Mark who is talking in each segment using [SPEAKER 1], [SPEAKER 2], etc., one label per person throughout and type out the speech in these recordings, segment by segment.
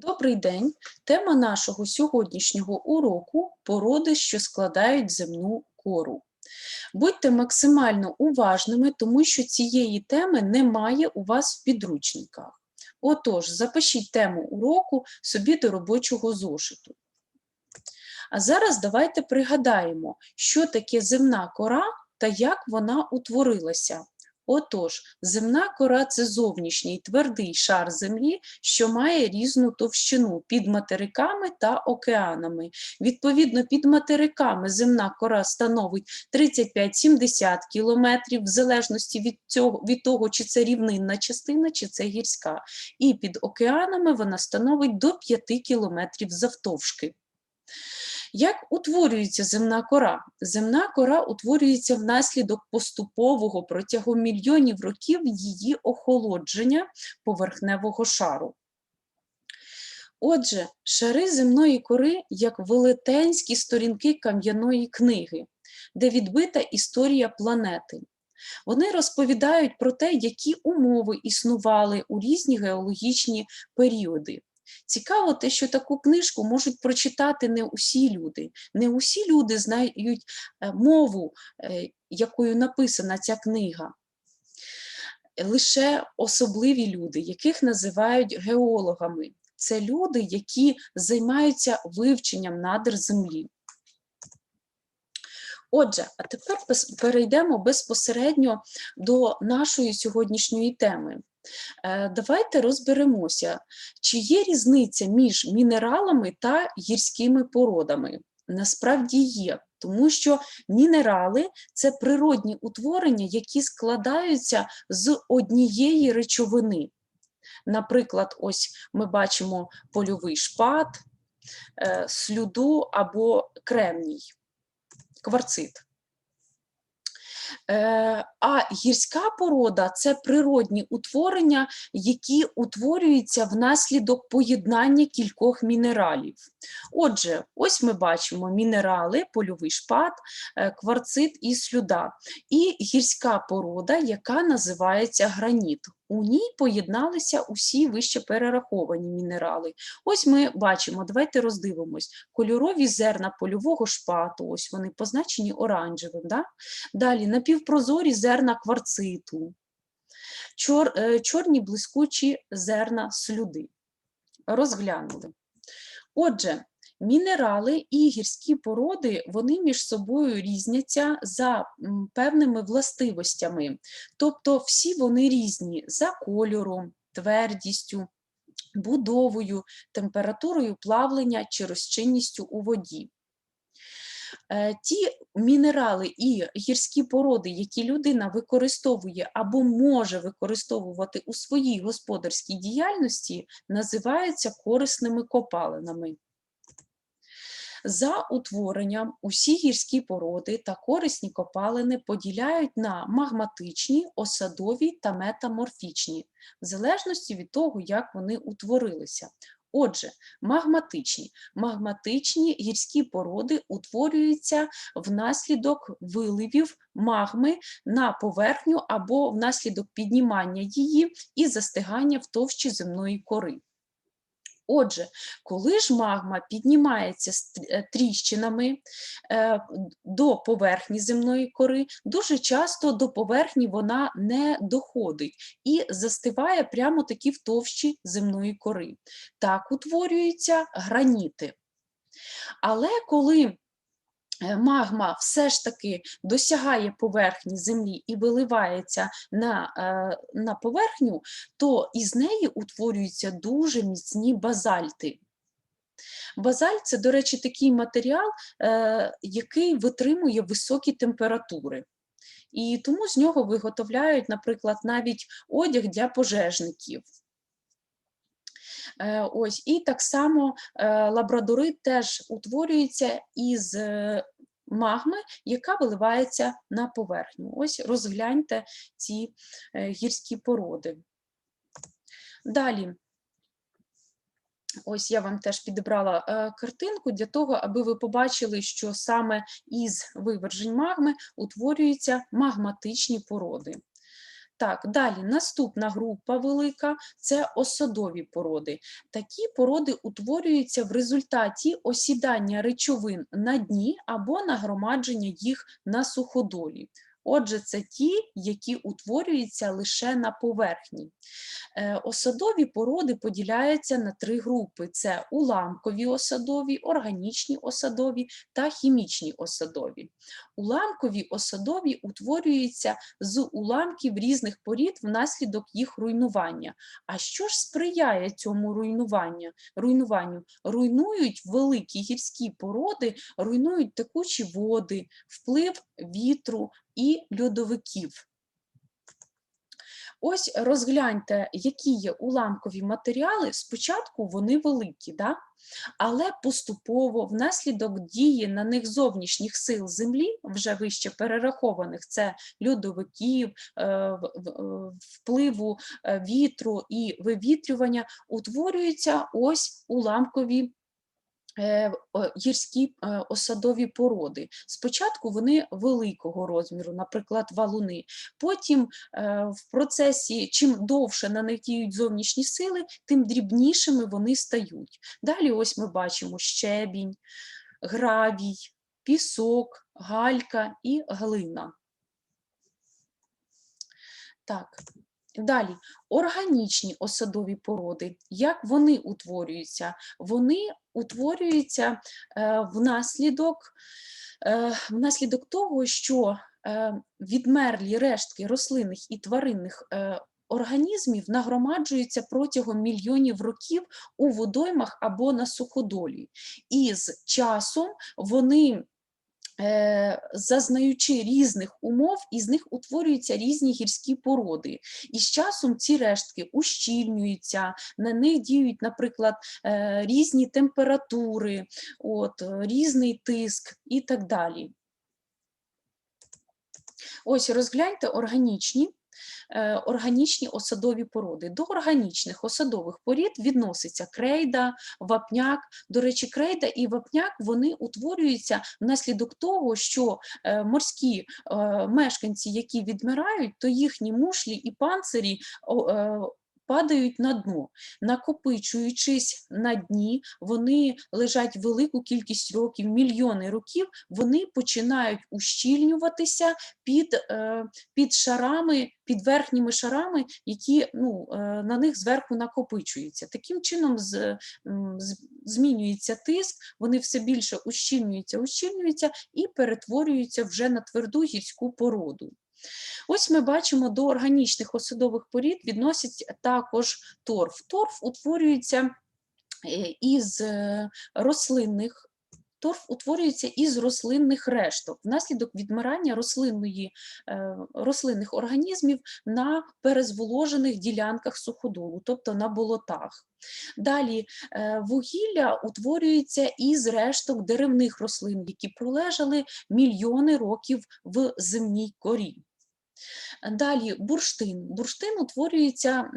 [SPEAKER 1] Добрий день! Тема нашого сьогоднішнього уроку породи, що складають земну кору. Будьте максимально уважними, тому що цієї теми немає у вас в підручниках. Отож, запишіть тему уроку собі до робочого зошиту. А зараз давайте пригадаємо, що таке земна кора та як вона утворилася. Отож, земна кора це зовнішній твердий шар землі, що має різну товщину під материками та океанами. Відповідно, під материками земна кора становить 35-70 км, в залежності від, цього, від того, чи це рівнинна частина, чи це гірська. І під океанами вона становить до 5 км завтовшки. Як утворюється земна кора? Земна кора утворюється внаслідок поступового протягом мільйонів років її охолодження поверхневого шару. Отже, шари земної кори як велетенські сторінки кам'яної книги, де відбита історія планети. Вони розповідають про те, які умови існували у різні геологічні періоди. Цікаво те, що таку книжку можуть прочитати не усі люди. Не усі люди знають е, мову, е, якою написана ця книга. Лише особливі люди, яких називають геологами. Це люди, які займаються вивченням надр землі. Отже, а тепер перейдемо безпосередньо до нашої сьогоднішньої теми. Е, давайте розберемося, чи є різниця між мінералами та гірськими породами. Насправді є, тому що мінерали це природні утворення, які складаються з однієї речовини. Наприклад, ось ми бачимо польовий шпат, е, слюду або кремній, кварцит. Е, а гірська порода це природні утворення, які утворюються внаслідок поєднання кількох мінералів. Отже, ось ми бачимо мінерали, польовий шпат, е, кварцит і слюда, і гірська порода, яка називається граніт. У ній поєдналися усі вище перераховані мінерали. Ось ми бачимо, давайте роздивимось, кольорові зерна польового шпату, ось вони позначені оранжевим. Да? Далі напівпрозорі зерна кварциту, чор, е, чорні блискучі зерна слюди. Розглянули. Отже, Мінерали і гірські породи вони між собою різняться за певними властивостями, тобто всі вони різні за кольором, твердістю, будовою, температурою плавлення чи розчинністю у воді. Е, ті мінерали і гірські породи, які людина використовує або може використовувати у своїй господарській діяльності, називаються корисними копалинами. За утворенням усі гірські породи та корисні копалини поділяють на магматичні, осадові та метаморфічні, в залежності від того, як вони утворилися. Отже, магматичні. Магматичні гірські породи утворюються внаслідок виливів магми на поверхню або внаслідок піднімання її і застигання в товщі земної кори. Отже, коли ж магма піднімається е, тріщинами е, до поверхні земної кори, дуже часто до поверхні вона не доходить і застиває прямо такі в товщі земної кори. Так утворюються граніти. Але коли магма все ж таки досягає поверхні землі і виливається на е, на поверхню, то із неї утворюються дуже міцні базальти. Базальт це, до речі, такий матеріал, е, який витримує високі температури. І тому з нього виготовляють, наприклад, навіть одяг для пожежників. Е, ось, І так само е, лабрадорит теж утворюється із е, магми, яка виливається на поверхню. Ось розгляньте ці гірські породи. Далі. Ось я вам теж підібрала картинку для того, аби ви побачили, що саме із вивержень магми утворюються магматичні породи. Так, далі наступна група велика це осадові породи. Такі породи утворюються в результаті осідання речовин на дні або нагромадження їх на суходолі. Отже, це ті, які утворюються лише на поверхні. Е, Осадові породи поділяються на три групи: це уламкові осадові, органічні осадові та хімічні осадові. Уламкові осадові утворюються з уламків різних порід внаслідок їх руйнування. А що ж сприяє цьому руйнуванню? руйнуванню? Руйнують великі гірські породи, руйнують текучі води, вплив вітру і льодовиків. Ось розгляньте, які є уламкові матеріали. Спочатку вони великі, да? але поступово, внаслідок дії на них зовнішніх сил Землі, вже вище перерахованих, це льодовиків, е, е, впливу е, вітру і вивітрювання, утворюються ось уламкові гірські е, осадові породи. Спочатку вони великого розміру, наприклад, валуни. Потім е, в процесі, чим довше на них діють зовнішні сили, тим дрібнішими вони стають. Далі ось ми бачимо щебінь, гравій, пісок, галька і глина. Так, далі органічні осадові породи. Як вони утворюються? Вони утворюються е, внаслідок, е, внаслідок того, що е, відмерлі рештки рослинних і тваринних організмів нагромаджуються протягом мільйонів років у водоймах або на суходолі. І з часом вони зазнаючи різних умов, із них утворюються різні гірські породи. І з часом ці рештки ущільнюються, на них діють, наприклад, е, різні температури, от, е, різний тиск і так далі. Ось розгляньте органічні. Е, Органічні осадові породи. До органічних осадових порід відноситься крейда, вапняк. До речі, крейда і вапняк вони утворюються внаслідок того, що е, морські е, мешканці, які відмирають, то їхні мушлі і панцирі падають на дно. Накопичуючись на дні, вони лежать велику кількість років, мільйони років, вони починають ущільнюватися під, е, під шарами, під верхніми шарами, які ну, е, на них зверху накопичуються. Таким чином з, з- змінюється тиск, вони все більше ущільнюються, ущільнюються і перетворюються вже на тверду гірську породу. Ось ми бачимо, до органічних осадових порід відносять також торф. Торф утворюється е, із е, рослинних. Торф утворюється із рослинних решток внаслідок відмирання рослинної, е, рослинних організмів на перезволожених ділянках суходолу, тобто на болотах. Далі вугілля утворюється із решток деревних рослин, які пролежали мільйони років в земній корі. Далі бурштин. Бурштин утворюється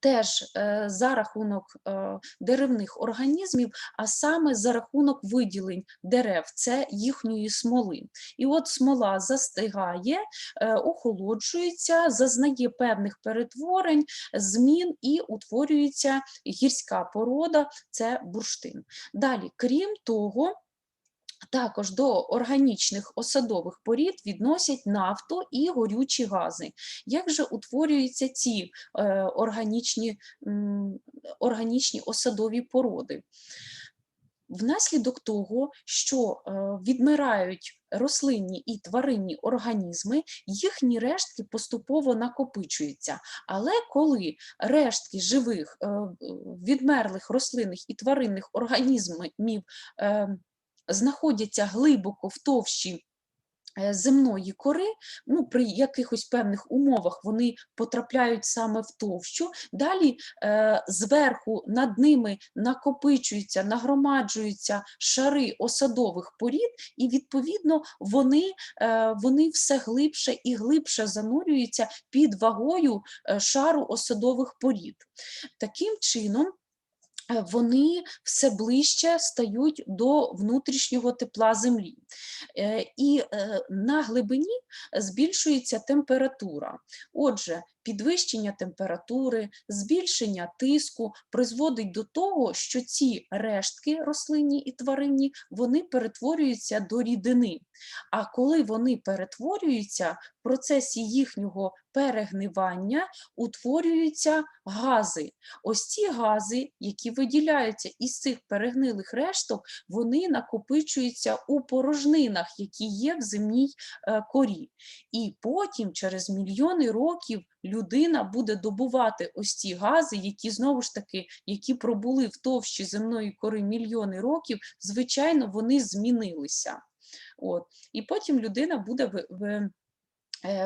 [SPEAKER 1] теж е, за рахунок е, деревних організмів, а саме за рахунок виділень дерев, це їхньої смоли. І от смола застигає, е, охолоджується, зазнає певних перетворень, змін і утворюється гірська порода, це бурштин. Далі, крім того, також до органічних осадових порід відносять нафту і горючі гази. Як же утворюються ці е, органічні, м, органічні осадові породи? Внаслідок того, що е, відмирають рослинні і тваринні організми, їхні рештки поступово накопичуються. Але коли рештки живих е, відмерлих рослинних і тваринних організмів е, знаходяться глибоко в товщі е, земної кори, ну, при якихось певних умовах вони потрапляють саме в товщу. Далі е, зверху над ними накопичуються, нагромаджуються шари осадових порід, і відповідно вони, е, вони все глибше і глибше занурюються під вагою е, шару осадових порід. Таким чином, вони все ближче стають до внутрішнього тепла землі. Е, І е, на глибині збільшується температура. Отже, підвищення температури, збільшення тиску призводить до того, що ці рештки рослинні і тваринні вони перетворюються до рідини. А коли вони перетворюються, в процесі їхнього перегнивання утворюються гази. Ось ці гази, які виділяються із цих перегнилих решток, вони накопичуються у порожнинах, які є в земній е, корі. І потім, через мільйони років, людина буде добувати ось ті гази, які знову ж таки, які пробули в товщі земної кори мільйони років, звичайно, вони змінилися. От. І потім людина буде в, е,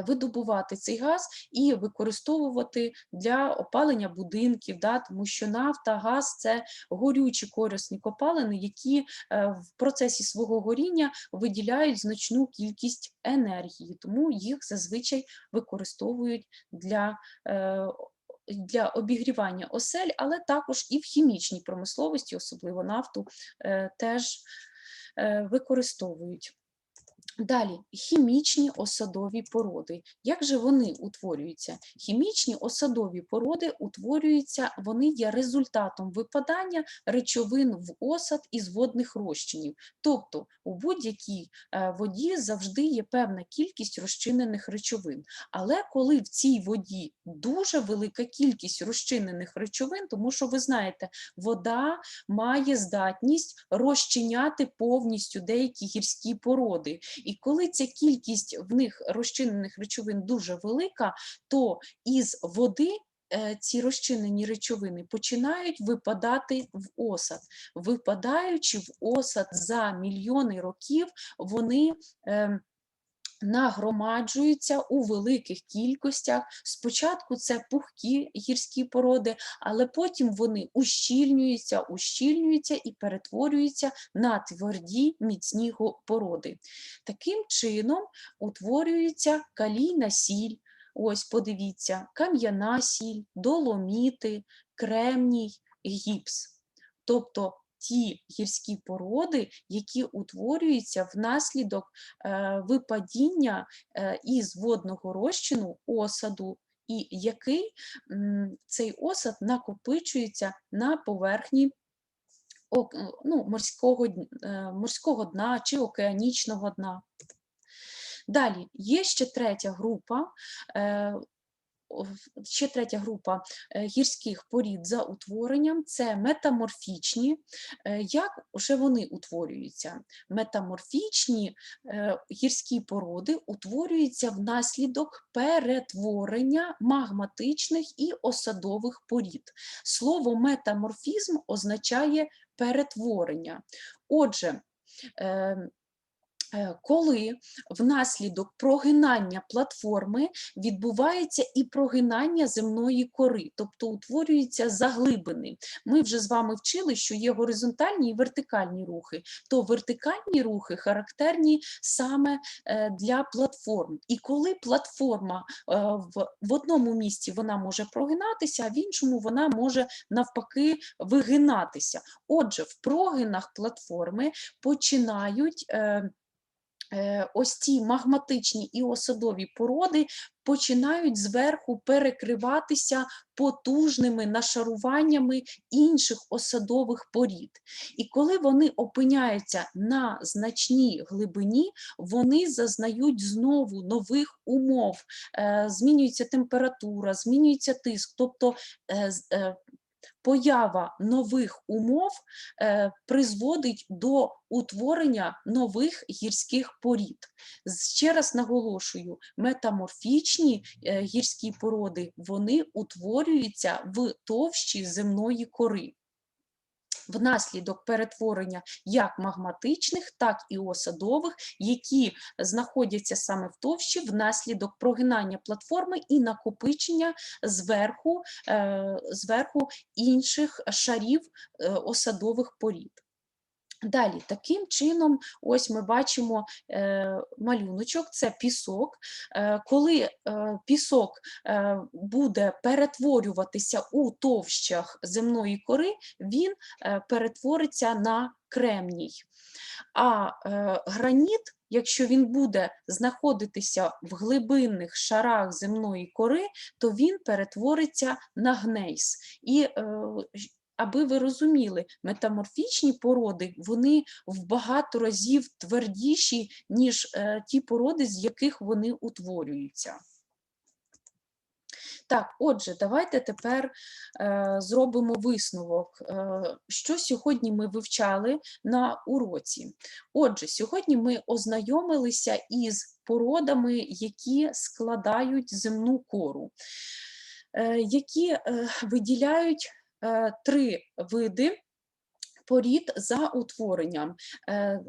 [SPEAKER 1] видобувати цей газ і використовувати для опалення будинків, да, тому що нафта, газ це горючі корисні копалини, які е, в процесі свого горіння виділяють значну кількість енергії, тому їх зазвичай використовують для. е, Для обігрівання осель, але також і в хімічній промисловості, особливо нафту, е, теж е, використовують. Далі хімічні осадові породи. Як же вони утворюються? Хімічні осадові породи утворюються, вони є результатом випадання речовин в осад із водних розчинів. Тобто у будь-якій е, воді завжди є певна кількість розчинених речовин. Але коли в цій воді дуже велика кількість розчинених речовин, тому що ви знаєте, вода має здатність розчиняти повністю деякі гірські породи. І коли ця кількість в них розчинених речовин дуже велика, то із води е, ці розчинені речовини починають випадати в осад. Випадаючи в осад за мільйони років, вони ем, нагромаджуються у великих кількостях. Спочатку це пухкі гірські породи, але потім вони ущільнюються, ущільнюються і перетворюються на тверді міцні породи. Таким чином утворюється калійна сіль. Ось подивіться, кам'яна сіль, доломіти, кремній, гіпс. Тобто ті гірські породи, які утворюються внаслідок е, випадіння е, із водного розчину осаду, і який цей осад накопичується на поверхні е, ну, морського, морського дна чи океанічного дна. Далі є ще третя група. Ще третя група е, гірських порід за утворенням це метаморфічні. Е, Як вже вони утворюються? Метаморфічні е, гірські породи утворюються внаслідок перетворення магматичних і осадових порід. Слово метаморфізм означає перетворення. Отже, е, е, коли внаслідок прогинання платформи відбувається і прогинання земної кори, тобто утворюються заглибини. Ми вже з вами вчили, що є горизонтальні і вертикальні рухи, то вертикальні рухи характерні саме е, для платформ. І коли платформа е, в одному місці вона може прогинатися, а в іншому вона може навпаки вигинатися. Отже, в прогинах платформи починають. Е, ось ці магматичні і осадові породи починають зверху перекриватися потужними нашаруваннями інших осадових порід. І коли вони опиняються на значній глибині, вони зазнають знову нових умов, Е, змінюється температура, змінюється тиск, тобто е, поява нових умов е, призводить до утворення нових гірських порід. Ще раз наголошую, метаморфічні е, гірські породи вони утворюються в товщі земної кори. Внаслідок перетворення як магматичних, так і осадових, які знаходяться саме в товщі внаслідок прогинання платформи і накопичення зверху, е, зверху інших шарів е, осадових порід. Далі, таким чином, ось ми бачимо е, малюночок, це пісок. Е, коли е, пісок е, буде перетворюватися у товщах земної кори, він е, перетвориться на кремній. А е, граніт, якщо він буде знаходитися в глибинних шарах земної кори, то він перетвориться на гнейс. І е, аби ви розуміли, метаморфічні породи вони в багато разів твердіші, ніж е, ті породи, з яких вони утворюються. Так, отже, давайте тепер е, зробимо висновок, е, що сьогодні ми вивчали на уроці. Отже, сьогодні ми ознайомилися із породами, які складають земну кору, е, які е, виділяють три види порід за утворенням. е,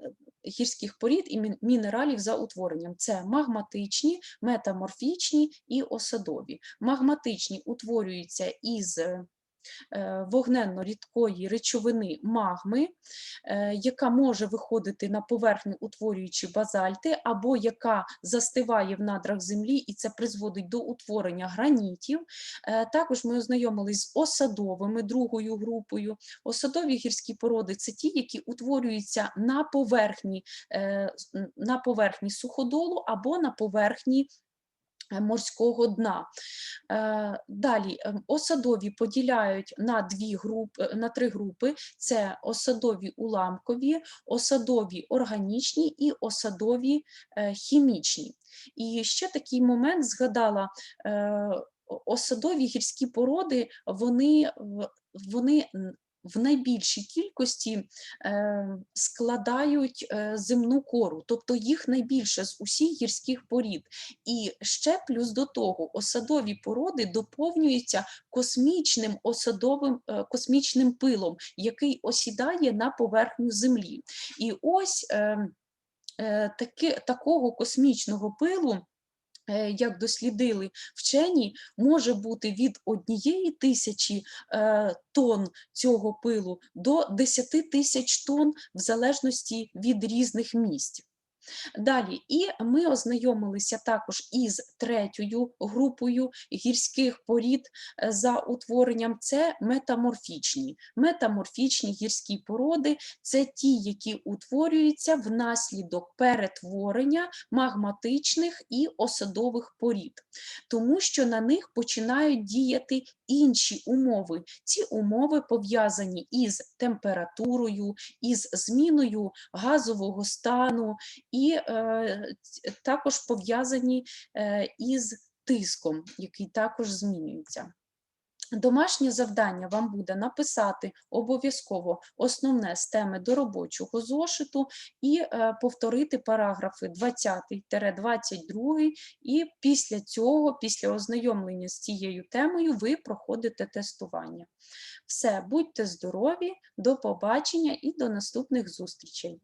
[SPEAKER 1] Гірських порід і мінералів за утворенням це магматичні, метаморфічні і осадові. Магматичні утворюються із е, е, вогненно-рідкої речовини магми, е, яка може виходити на поверхню, утворюючи базальти, або яка застиває в надрах землі, і це призводить до утворення гранітів. Е, Також ми ознайомились з осадовими другою групою. Осадові гірські породи це ті, які утворюються на поверхні, е, на поверхні суходолу або на поверхні е, морського дна. Е, Далі ем, осадові поділяють на дві групи, на три групи: це осадові уламкові, осадові органічні і осадові е, хімічні. І ще такий момент згадала. е, Осадові гірські породи, вони, вони в найбільшій кількості е, складають е, земну кору, тобто їх найбільше з усіх гірських порід. І ще плюс до того, осадові породи доповнюються космічним осадовим е, космічним пилом, який осідає на поверхню землі. І ось е, е, таки, такого космічного пилу. Е, Як дослідили вчені, може бути від однієї тисячі е, тонн цього пилу до 10 тисяч тонн в залежності від різних місць. Далі, і ми ознайомилися також із третьою групою гірських порід е, за утворенням. Це метаморфічні. Метаморфічні гірські породи це ті, які утворюються внаслідок перетворення магматичних і осадових порід, тому що на них починають діяти інші умови. Ці умови пов'язані із температурою, із зміною газового стану, і е, також пов'язані е, із тиском, який також змінюється. Домашнє завдання вам буде написати обов'язково основне з теми до робочого зошиту і е, повторити параграфи 20-22, і після цього, після ознайомлення з цією темою, ви проходите тестування. Все, будьте здорові, до побачення і до наступних зустрічей.